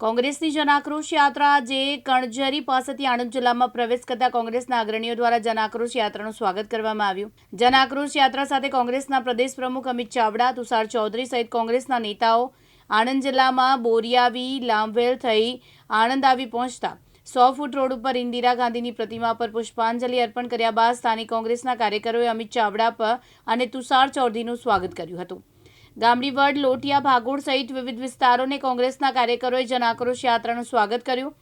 કોંગ્રેસની જનાક્રોશ યાત્રા આજે કણઝરી પાસેથી આણંદ જિલ્લામાં પ્રવેશ કરતા કોંગ્રેસના અગ્રણીઓ દ્વારા જનાક્રોશ યાત્રાનું સ્વાગત કરવામાં આવ્યું. જનાક્રોશ યાત્રા સાથે કોંગ્રેસના પ્રદેશ પ્રમુખ અમિત ચાવડા, તુષાર ચૌધરી સહિત કોંગ્રેસના નેતાઓ આણંદ જિલ્લામાં બોરિયાવી લાંભેલ થઈ આણંદ આવી પહોંચતા. સો ફૂટ રોડ ઉપર ઇન્દિરા ગાંધીની પ્રતિમા પર પુષ્પાંજલિ અર્પણ કર્યા બાદ સ્થાનિક કોંગ્રેસના કાર્યકરોએ અમિત ચાવડા પર અને તુષાર ચૌધરીનું સ્વાગત કર્યું હતું. ગામડીવડ લોટિયા, ભાગોળ સહિત વિવિધ વિસ્તારોને કોંગ્રેસના કાર્યકરોએ જનાક્રોશ યાત્રાનું સ્વાગત કર્યું.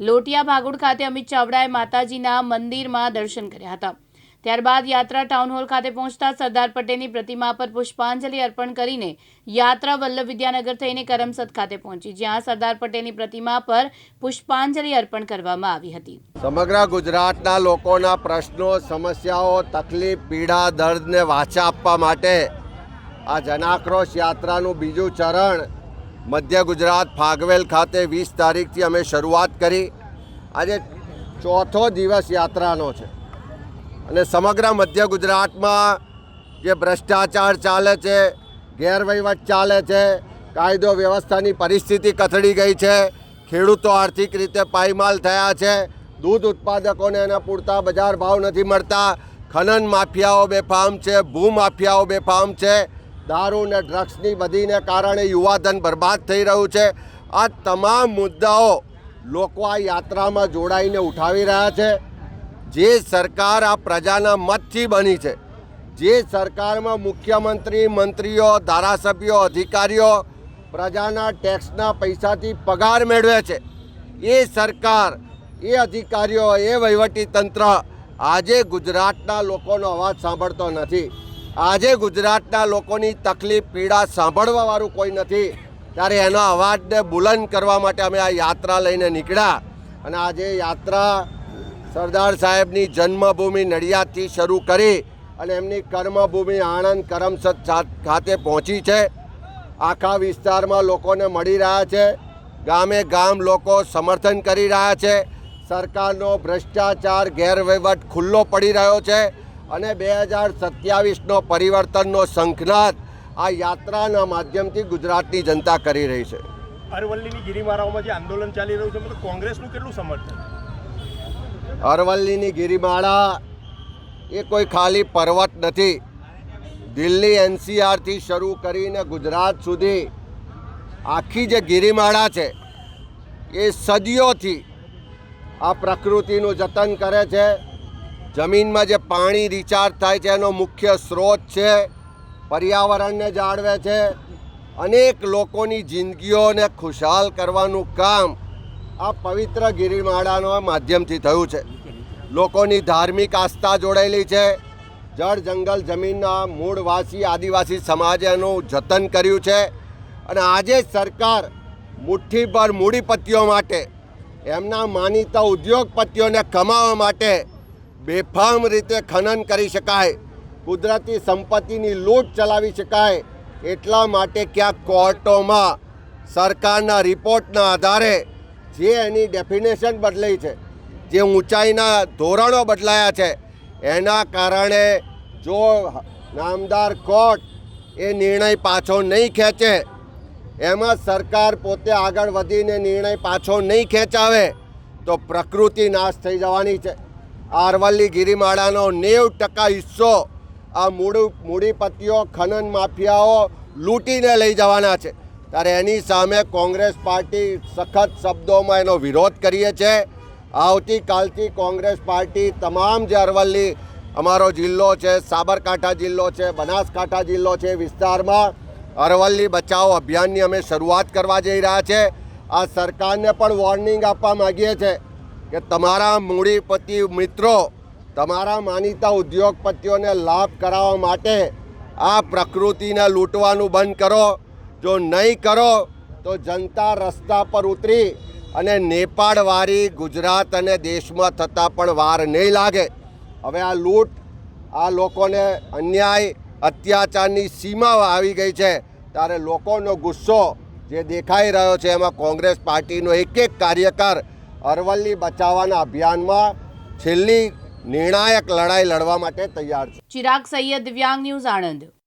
લોટિયા, ભાગોળ ખાતે અમિત ચાવડાએ માતાજીના મંદિરમાં દર્શન કર્યા હતા. ત્યારબાદ યાત્રા ટાઉન હોલ ખાતે પહોંચતા સરદાર પટેલની પ્રતિમા પર પુષ્પાંજલિ અર્પણ કરીને યાત્રા વલ્લભ વિદ્યાનગર થઈને કરમસદ ખાતે પહોંચી, જ્યાં સરદાર પટેલની પ્રતિમા પર પુષ્પાંજલિ અર્પણ કરવામાં આવી હતી. સમગ્ર ગુજરાતના લોકોના પ્રશ્નો, સમસ્યાઓ, તકલીફ, પીડા, દર્દને વાચા આપવા માટે આ જનાક્રોશ યાત્રાનું બીજું ચરણ મધ્ય ગુજરાત ફાગવેલ ખાતે વીસ તારીખથી અમે શરૂઆત કરી. આજે ચોથો દિવસ યાત્રાનો છે. અને સમગ્ર મધ્ય ગુજરાતમાં જે ભ્રષ્ટાચાર ચાલે છે, ગેરવહીવટ ચાલે છે, કાયદો વ્યવસ્થાની પરિસ્થિતિ કથળી ગઈ છે, ખેડૂતો આર્થિક રીતે પાયમાલ થયા છે, દૂધ ઉત્પાદકોને એના પૂરતા બજાર ભાવ નથી મળતા, ખનન માફિયાઓ બેફામ છે ભૂમાફિયાઓ બેફામ છે દારૂ ને ડ્રગ્સની બધીને કારણે યુવાધન બરબાદ થઈ રહ્યું છે. આ તમામ મુદ્દાઓ લોકો આ યાત્રામાં જોડાઈને ઉઠાવી રહ્યા છે. જે સરકાર આ પ્રજાના મતથી બની છે. જે સરકારમાં મુખ્યમંત્રી, મંત્રીઓ, ધારાસભ્યો, અધિકારીઓ પ્રજાના ટેક્સના પૈસાથી પગાર મેળવે છે. એ સરકાર, એ અધિકારીઓ, એ વહીવટી તંત્ર આજે ગુજરાતના લોકોનો અવાજ સાંભળતો નથી. આજે ગુજરાતના લોકોની તકલીફ, પીડા સાંભળવાવાળું કોઈ નથી. ત્યારે એનો અવાજને બુલંદ કરવા માટે અમે આ યાત્રા લઈને નીકળ્યા. અને આજે યાત્રા સરદાર સાહેબની જન્મભૂમિ નડિયાદથી શરૂ કરી અને એમની કર્મભૂમિ આણંદ કરમસદ ખાતે પહોંચી છે. આખા વિસ્તારમાં લોકોને મળી રહ્યા છે. ગામે ગામ લોકો સમર્થન કરી રહ્યા છે. સરકારનો ભ્રષ્ટાચાર, ગેરવહીવટ ખુલ્લો પડી રહ્યો છે. અને બે હજાર સત્યાવીસનો પરિવર્તનનો શંખનાદ આ યાત્રાના માધ્યમથી ગુજરાતની જનતા કરી રહી છે. અરવલ્લીની ગિરિમાળાઓમાં જે આંદોલન ચાલી રહ્યું છે મતલબ કોંગ્રેસનું કેટલું સમર્થન? અરવલ્લીની ગિરિમાળા એ કોઈ ખાલી પર્વત નથી. દિલ્હી એનસીઆરથી શરૂ કરીને ગુજરાત સુધી આખી જે ગિરિમાળા છે એ સદીઓથી આ પ્રકૃતિનું જતન કરે છે. જમીનમાં જે પાણી રિચાર્જ થાય છે એનો મુખ્ય સ્ત્રોત છે, પર્યાવરણને જાળવે છે, અનેક લોકોની જિંદગીઓને ખુશહાલ કરવાનું કામ આ પવિત્ર ગિરિમાળાના માધ્યમથી થયું છે. લોકોની ધાર્મિક આસ્થા જોડાયેલી છે. જળ જંગલ જમીનના મૂળવાસી આદિવાસી સમાજે એનું જતન કર્યું છે અને આજે સરકાર મુઠ્ઠીભર મૂડીપતિઓ માટે, એમના માનીતા ઉદ્યોગપતિઓને કમાવા માટે બેફામ રીતે ખનન કરી શકાય. કુદરતી સંપત્તિની લૂંટ ચલાવી શકાય. એટલા માટે ક્યાંક કોર્ટોમાં સરકારના રિપોર્ટના આધારે જે એની ડેફિનેશન બદલાઈ છે, જે ઊંચાઈના ધોરણો બદલાયા છે, એના કારણે જો નામદાર કોર્ટ એ નિર્ણય પાછો નહીં ખેંચે, એમાં સરકાર પોતે આગળ વધીને નિર્ણય પાછો નહીં ખેંચાવે, તો પ્રકૃતિ નાશ થઈ જવાની છે. આ અરવલ્લી ગિરિમાળાનો નેવ ટકા હિસ્સો આ મૂડી મૂડીપતિઓ ખનન માફિયાઓ લૂંટીને લઈ જવાના છે. ત્યારે એની સામે કોંગ્રેસ પાર્ટી સખત શબ્દોમાં એનો વિરોધ કરીએ છે. આવતીકાલથી કોંગ્રેસ પાર્ટી તમામ જે અરવલ્લી અમારો જિલ્લો છે, સાબરકાંઠા જિલ્લો છે, બનાસકાંઠા જિલ્લો છે વિસ્તારમાં અરવલ્લી બચાવો અભિયાનની અમે શરૂઆત કરવા જઈ રહ્યા છે. આ સરકારને પણ વોર્નિંગ આપવા માગીએ છીએ કે તમારા મૂડીપતિ મિત્રો, તમારા માનીતા ઉદ્યોગપતિઓને લાભ કરાવવા માટે આ પ્રકૃતિને લૂંટવાનું બંધ કરો. જો નહીં કરો, તો જનતા રસ્તા પર ઉતરી અને નેપાળવાળી ગુજરાત અને દેશમાં થતાં પણ વાર નહીં લાગે. હવે આ લૂંટ, આ લોકોને અન્યાય, અત્યાચારની સીમા આવી ગઈ છે. ત્યારે લોકોનો ગુસ્સો જે દેખાઈ રહ્યો છે, એમાં કોંગ્રેસ પાર્ટીનો એક એક કાર્યકર અરવલ્લી બચાવવાના અભિયાનમાં છેલ્લી નિર્ણાયક લડાઈ લડવા માટે તૈયાર છે. ચિરાગ સૈયદ દિવ્યાંગ ન્યૂઝ આણંદ.